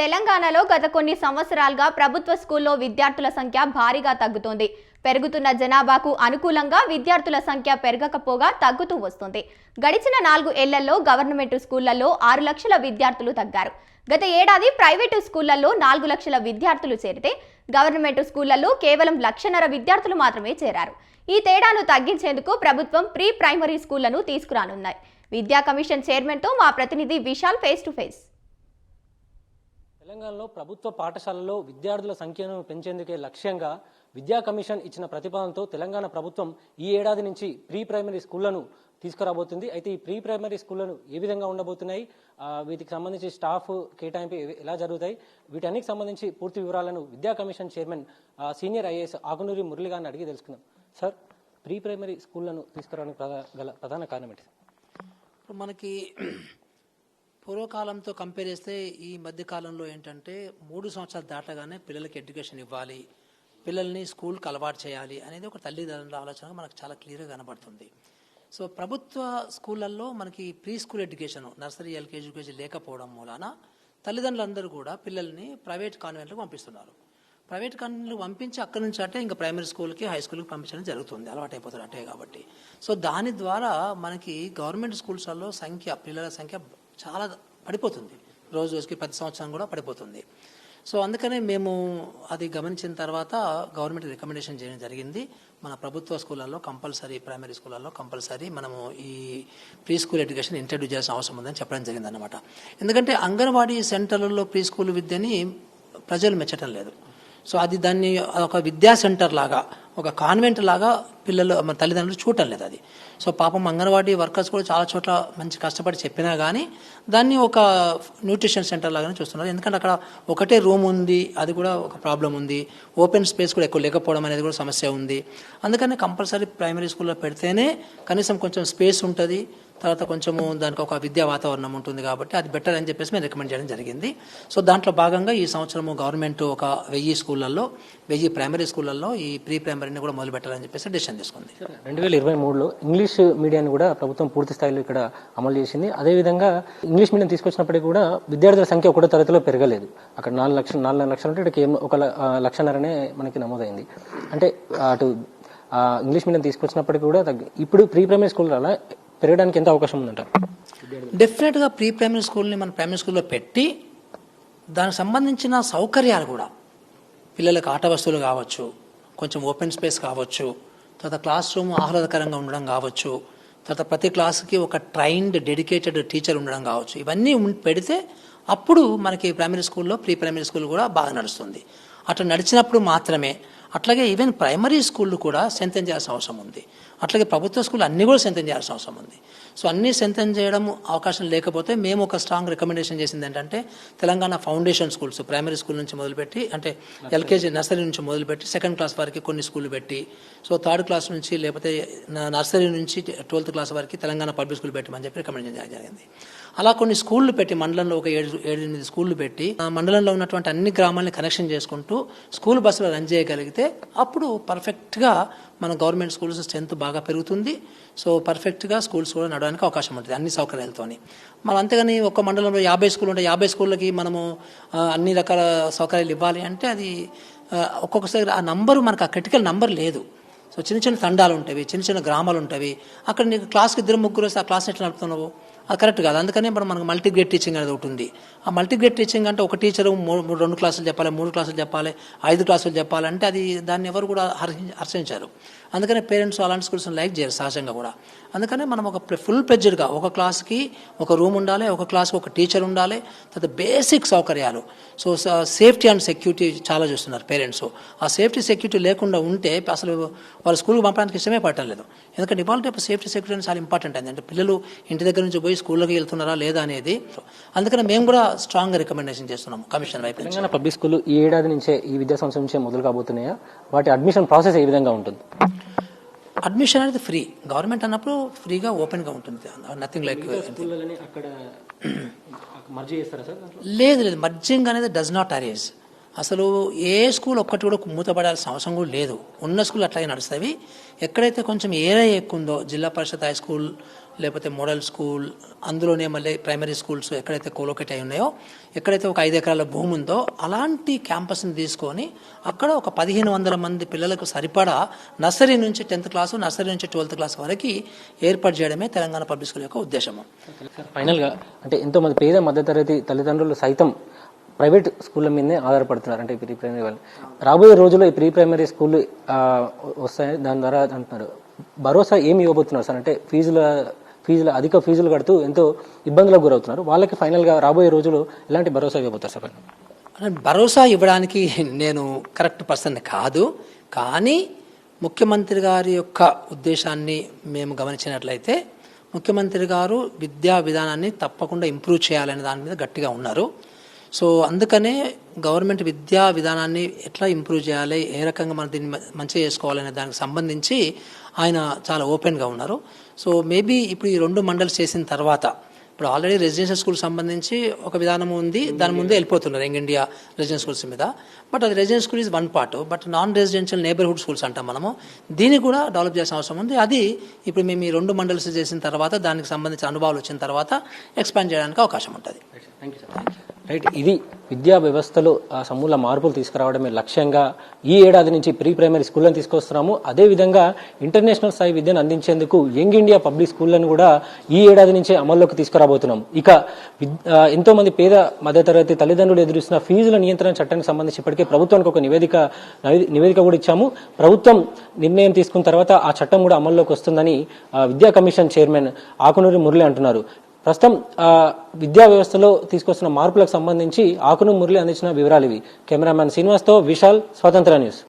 తెలంగాణలో గత కొన్ని సంవత్సరాలుగా ప్రభుత్వ స్కూల్లో విద్యార్థుల సంఖ్య భారీగా తగ్గుతోంది. పెరుగుతున్న జనాభాకు అనుకూలంగా విద్యార్థుల సంఖ్య పెరగకపోగా తగ్గుతూ వస్తుంది. గడిచిన నాలుగు ఏళ్ళలో గవర్నమెంట్ స్కూళ్ళలో ఆరు లక్షల విద్యార్థులు తగ్గారు. గత ఏడాది ప్రైవేటు స్కూళ్ళలో నాలుగు లక్షల విద్యార్థులు చేరితే గవర్నమెంట్ స్కూళ్ళలో కేవలం లక్షన్నర విద్యార్థులు మాత్రమే చేరారు. ఈ తేడాను తగ్గించేందుకు ప్రభుత్వం ప్రీ ప్రైమరీ స్కూళ్ళను తీసుకురానున్నాయి విద్యా కమిషన్ చైర్మన్తో మా ప్రతినిధి విశాల్ ఫేస్ టు ఫేస్. తెలంగాణలో ప్రభుత్వ పాఠశాలల్లో విద్యార్థుల సంఖ్యను పెంచేందుకే లక్ష్యంగా విద్యా కమిషన్ ఇచ్చిన ప్రతిపాదనతో తెలంగాణ ప్రభుత్వం ఈ ఏడాది నుంచి ప్రీ ప్రైమరీ స్కూళ్ళను తీసుకురాబోతుంది. అయితే ఈ ప్రీ ప్రైమరీ స్కూళ్ళను ఏ విధంగా ఉండబోతున్నాయి? వీటికి సంబంధించి స్టాఫ్ కేటాయింపు ఎలా జరుగుతాయి? వీటన్నికి సంబంధించి పూర్తి వివరాలను విద్యా commission chairman senior IAS Agunuri Murali గారిని అడిగి తెలుసుకుందాం. సార్ ప్రీ ప్రైమరీ స్కూళ్ళను తీసుకురావడానికి గల ప్రధాన కారణం ఏంటి? ఇప్పుడు మనకి పూర్వకాలంతో కంపేర్ చేస్తే ఈ మధ్య కాలంలో ఏంటంటే మూడు సంవత్సరాలు దాటగానే పిల్లలకి ఎడ్యుకేషన్ ఇవ్వాలి పిల్లల్ని స్కూల్కి అలవాటు చేయాలి అనేది ఒక తల్లిదండ్రుల ఆలోచన మనకు చాలా క్లియర్గా కనబడుతుంది. సో ప్రభుత్వ స్కూళ్ళల్లో మనకి pre school education nursery LKG UKG లేకపోవడం మూలాన తల్లిదండ్రులందరూ కూడా పిల్లల్ని ప్రైవేట్ కాన్వెంట్లకు పంపిస్తున్నారు. ప్రైవేట్ కాన్వెంట్లు పంపించి అక్కడి నుంచి అంటే ఇంకా ప్రైమరీ స్కూల్కి హై స్కూల్కి పంపించడం జరుగుతుంది అలవాటు అయిపోతుంది కాబట్టి. సో దాని ద్వారా మనకి గవర్నమెంట్ స్కూల్స్లో సంఖ్య పిల్లల సంఖ్య చాలా పడిపోతుంది. రోజు రోజుకి ప్రతి సంవత్సరం కూడా పడిపోతుంది. సో అందుకనే మేము అది గమనించిన తర్వాత గవర్నమెంట్ రికమెండేషన్ చేయడం జరిగింది. మన ప్రభుత్వ స్కూళ్ళల్లో కంపల్సరీ ప్రైమరీ స్కూళ్ళల్లో కంపల్సరీ మనము ఈ ప్రీ స్కూల్ ఎడ్యుకేషన్ ఇంట్రడ్యూస్ చేయాల్సిన అవసరం ఉందని చెప్పడం జరిగింది అనమాట ఎందుకంటే అంగన్వాడీ సెంటర్లలో ప్రీ స్కూల్ విద్యని ప్రజలు మెచ్చటం లేదు. సో అది దాన్ని ఒక విద్యా సెంటర్ లాగా ఒక కాన్వెంట్ లాగా పిల్లలు మన తల్లిదండ్రులు చూడటం లేదు అది. సో పాపం అంగన్వాడీ వర్కర్స్ కూడా చాలా చోట్ల మంచి కష్టపడి చెప్పినా కానీ దాన్ని ఒక న్యూట్రిషన్ సెంటర్ లాగానే చూస్తున్నారు. ఎందుకంటే అక్కడ ఒకటే రూమ్ ఉంది అది కూడా ఒక ప్రాబ్లం ఉంది. ఓపెన్ స్పేస్ కూడా ఎక్కువ లేకపోవడం అనేది కూడా సమస్య ఉంది. అందుకని కంపల్సరీ ప్రైమరీ స్కూల్లో పెడితేనే కనీసం కొంచెం స్పేస్ ఉంటుంది. తర్వాత కొంచెము దానికి ఒక విద్యా వాతావరణం ఉంటుంది కాబట్టి అది బెటర్ అని చెప్పేసి మేము రికమెండ్ చేయడం జరిగింది. సో దాంట్లో భాగంగా ఈ సంవత్సరము గవర్నమెంట్ ఒక వెయ్యి స్కూళ్ళల్లో వెయ్యి ప్రైమరీ స్కూళ్ళల్లో ఈ ప్రీ ప్రైమరీని కూడా మొదలు పెట్టాలని చెప్పేసి డిసిషన్ తీసుకుంది. రెండు వేల ఇరవై మూడులో ఇంగ్లీష్ మీడియాన్ని కూడా ప్రభుత్వం పూర్తి స్థాయిలో ఇక్కడ అమలు చేసింది. అదేవిధంగా ఇంగ్లీష్ మీడియం తీసుకొచ్చినప్పటికీ కూడా విద్యార్థుల సంఖ్య ఒకటో తరగతిలో పెరగలేదు. అక్కడ నాలుగు లక్షలు నాలుగు లక్షలు ఉంటే ఇక్కడ ఒక లక్షన్నరనే మనకి నమోదైంది. అంటే అటు ఇంగ్లీష్ మీడియం తీసుకొచ్చినప్పటికీ కూడా ఇప్పుడు ప్రీ ప్రైమరీ స్కూల్ అలా పెరగడానికి ఎంత అవకాశం ఉందంటారు డెఫినెట్గా ప్రీ ప్రైమరీ స్కూల్ని మన ప్రైమరీ స్కూల్లో పెట్టి దానికి సంబంధించిన సౌకర్యాలు కూడా పిల్లలకు ఆట వస్తువులు కావచ్చు కొంచెం ఓపెన్ స్పేస్ కావచ్చు తర్వాత క్లాస్ రూమ్ ఆహ్లాదకరంగా ఉండడం కావచ్చు తర్వాత ప్రతి క్లాస్కి ఒక ట్రైన్డ్ డెడికేటెడ్ టీచర్ ఉండడం కావచ్చు. ఇవన్నీ పెడితే అప్పుడు మనకి ప్రైమరీ స్కూల్లో ప్రీ ప్రైమరీ స్కూల్ కూడా బాగా నడుస్తుంది. అట్లా నడిచినప్పుడు మాత్రమే అట్లాగే ఈవెన్ ప్రైమరీ స్కూళ్ళు కూడా స్ట్రెంథెన్ చేయాల్సిన అవసరం ఉంది. అట్లాగే ప్రభుత్వ స్కూల్ అన్ని కూడా స్ట్రెంథెన్ చేయాల్సిన అవసరం ఉంది. సో అన్నీ స్ట్రెంథెన్ చేయడం అవకాశం లేకపోతే మేము ఒక స్ట్రాంగ్ రికమెండేషన్ చేసింది ఏంటంటే Telangana foundation schools primary school నుంచి మొదలుపెట్టి అంటే ఎల్కేజీ నర్సరీ నుంచి మొదలుపెట్టి సెకండ్ క్లాస్ వరకు కొన్ని స్కూళ్ళు పెట్టి సో థర్డ్ క్లాస్ నుంచి లేకపోతే నర్సరీ నుంచి ట్వెల్త్ క్లాస్ వరకు తెలంగాణ పబ్లిక్ స్కూల్ పెట్టమని చెప్పి రికమెండేషన్ చేయడం జరిగింది. అలా కొన్ని స్కూళ్ళు పెట్టి మండలంలో ఒక ఏడు ఏడు ఎనిమిది స్కూళ్ళు పెట్టి ఆ మండలంలో ఉన్నటువంటి అన్ని గ్రామాలని కనెక్షన్ చేసుకుంటూ స్కూల్ బస్సులు రన్ చేయగలిగితే అప్పుడు పర్ఫెక్ట్గా మన గవర్నమెంట్ స్కూల్స్ స్ట్రెంత్ బాగా పెరుగుతుంది. సో పర్ఫెక్ట్గా స్కూల్స్ కూడా నడవడానికి అవకాశం ఉంటుంది అన్ని సౌకర్యాలతోని. మనం అంతేగాని ఒక మండలంలో యాభై స్కూల్ ఉంటాయి యాభై స్కూళ్ళకి మనము అన్ని రకాల సౌకర్యాలు ఇవ్వాలి అంటే అది ఒక్కొక్కసారి ఆ నంబరు మనకు ఆ క్రిటికల్ నంబర్ లేదు. సో చిన్న చిన్న తండాలు ఉంటాయి చిన్న చిన్న గ్రామాలు ఉంటాయి. అక్కడ నీకు క్లాస్కి ఇద్దరు ముగ్గురు వస్తే ఆ క్లాస్ ఎట్లా నడుపుతున్నావు? కరెక్ట్ కాదు. అందుకనే ఇప్పుడు మనకు మల్టీగ్రేడ్ టీచింగ్ అనేది ఒకటి ఉంది. ఆ మల్టీగ్రేడ్ టీచింగ్ అంటే ఒక టీచరు మూడు రెండు క్లాసులు చెప్పాలి మూడు క్లాసులు చెప్పాలి ఐదు క్లాసులు చెప్పాలంటే అది దాన్ని ఎవరు కూడా హర్షి- హర్షించారు. అందుకనే పేరెంట్స్ అలాంటి స్కూల్స్ లైక్ చేయరు సహజంగా కూడా. అందుకనే మనం ఒక ఫుల్ ప్లెడ్జ్డ్గా ఒక క్లాస్కి ఒక రూమ్ ఉండాలి ఒక క్లాస్కి ఒక టీచర్ ఉండాలి తర్వాత బేసిక్ సౌకర్యాలు. సో సేఫ్టీ అండ్ సెక్యూరిటీ చాలా చూస్తున్నారు పేరెంట్స్ ఆ సేఫ్టీ సెక్యూరిటీ లేకుండా ఉంటే అసలు వాళ్ళు స్కూల్కి పంపడానికి ఇష్టమే పడటం లేదు. ఎందుకంటే ఇవాళ రేపు సేఫ్టీ సెక్యూరిటీ అనేది చాలా ఇంపార్టెంట్ అయింది. అంటే పిల్లలు ఇంటి దగ్గర నుంచి పోయి స్కూల్లోకి వెళ్తున్నారా లేదా అనేది. అందుకని మేము కూడా స్ట్రాంగ్ రికమెండేషన్ చేస్తున్నాం కమిషన్ వైపు నుంచి. తెలంగాణ పబ్లిక్ స్కూల్ ఈ ఏడాది నుంచే ఈ విద్యా సంవత్సరం నుంచే మొదలు కాబోతున్నాయా? వాటి అడ్మిషన్ ప్రాసెస్ ఏ విధంగా ఉంటుంది? అడ్మిషన్ అనేది ఫ్రీ గవర్నమెంట్ అన్నప్పుడు ఫ్రీగా ఓపెన్గా ఉంటుంది. నథింగ్ లైక్ అక్కడ లేదు లేదు. మర్జింగ్ అనేది డస్ నాట్ అరేజ్ అసలు ఏ స్కూల్ ఒక్కటి కూడా మూతపడాల్సిన అవసరం కూడా లేదు. ఉన్న స్కూల్ అట్లాగే నడుస్తాయి ఎక్కడైతే కొంచెం ఏరియా ఎక్కువ ఉందో జిల్లా పరిషత్ హై స్కూల్ లేకపోతే మోడల్ స్కూల్ అందులోనే మళ్ళీ ప్రైమరీ స్కూల్స్ ఎక్కడైతే కోలోకేట్ అయి ఉన్నాయో ఎక్కడైతే ఒక ఐదు ఎకరాల భూమి ఉందో అలాంటి క్యాంపస్ని తీసుకొని అక్కడ ఒక పదిహేను వందల మంది పిల్లలకు సరిపడా నర్సరీ నుంచి టెన్త్ క్లాసు నర్సరీ నుంచి ట్వెల్త్ క్లాస్ వరకు ఏర్పాటు చేయడమే తెలంగాణ పబ్లిక్ స్కూల్ యొక్క ఉద్దేశము. ఫైనల్గా అంటే ఎంతోమంది పేద మధ్యతరగతి తల్లిదండ్రులు సైతం ప్రైవేట్ స్కూళ్ళ మీదనే ఆధారపడుతున్నారు అంటే ప్రీ ప్రైమరీ వాళ్ళు. రాబోయే రోజుల్లో ఈ ప్రీ ప్రైమరీ స్కూల్ వస్తాయి దాని ద్వారా అంటున్నారు. భరోసా ఏమి ఇవ్వబోతున్నారు సార్? అంటే ఫీజుల ఫీజులు అధిక ఫీజులు కడుతూ ఎంతో ఇబ్బందులకు గురవుతున్నారు. వాళ్ళకి ఫైనల్గా రాబోయే రోజులు ఎలాంటి భరోసా ఇవ్వబోతారు సార్ భరోసా ఇవ్వడానికి నేను కరెక్ట్ పర్సన్ కాదు. కానీ ముఖ్యమంత్రి గారి యొక్క ఉద్దేశాన్ని మేము గమనించినట్లయితే ముఖ్యమంత్రి గారు విద్యా విధానాన్ని తప్పకుండా ఇంప్రూవ్ చేయాలనే దాని మీద గట్టిగా ఉన్నారు. సో అందుకనే గవర్నమెంట్ విద్యా విధానాన్ని ఎట్లా ఇంప్రూవ్ చేయాలి ఏ రకంగా మనం దీన్ని మంచిగా చేసుకోవాలనే దానికి సంబంధించి ఆయన చాలా ఓపెన్గా ఉన్నారు. సో మేబీ ఇప్పుడు ఈ రెండు మండల్స్ చేసిన తర్వాత ఇప్పుడు ఆల్రెడీ రెసిడెన్షియల్ స్కూల్ సంబంధించి ఒక విధానం ఉంది దాని ముందే వెళ్ళిపోతున్నారు యంగ్ ఇండియా రెసిడెన్షియల్ స్కూల్స్ మీద. బట్ అది residential school is one part but non residential neighbourhood schools అంటాం మనము. దీన్ని కూడా డెవలప్ చేసిన అవసరం ఉంది. అది ఇప్పుడు మేము ఈ రెండు మండల్స్ చేసిన తర్వాత దానికి సంబంధించిన అనుభవాలు వచ్చిన తర్వాత ఎక్స్పాండ్ చేయడానికి అవకాశం ఉంటుంది. థ్యాంక్ యూ రైట్ ఇది విద్యా వ్యవస్థలో సమూల మార్పులు తీసుకురావడమే లక్ష్యంగా ఈ ఏడాది నుంచి ప్రీ ప్రైమరీ స్కూళ్ళను తీసుకొస్తున్నాము. అదేవిధంగా ఇంటర్నేషనల్ స్థాయి విద్యను అందించేందుకు యంగ్ ఇండియా పబ్లిక్ స్కూళ్ళను కూడా ఈ ఏడాది నుంచే అమల్లోకి తీసుకురాబోతున్నాం. ఇక ఎంతో మంది పేద మధ్యతరగతి తల్లిదండ్రులు ఎదురుస్తున్న ఫీజుల నియంత్రణ చట్టానికి సంబంధించి ఇప్పటికే ప్రభుత్వానికి ఒక నివేదిక నివేదిక కూడా ఇచ్చాము. ప్రభుత్వం నిర్ణయం తీసుకున్న తర్వాత ఆ చట్టం కూడా అమల్లోకి వస్తుందని విద్యా కమిషన్ చైర్మన్ ఆకునూరి మురళి అంటున్నారు. ప్రస్తుతం విద్యా వ్యవస్థలో తీసుకొస్తున్న మార్పులకు సంబంధించి ఆకును మురళి అందించిన వివరాలు ఇవి. కెమెరామ్యాన్ శ్రీనివాస్తో విశాల్ స్వతంత్ర న్యూస్.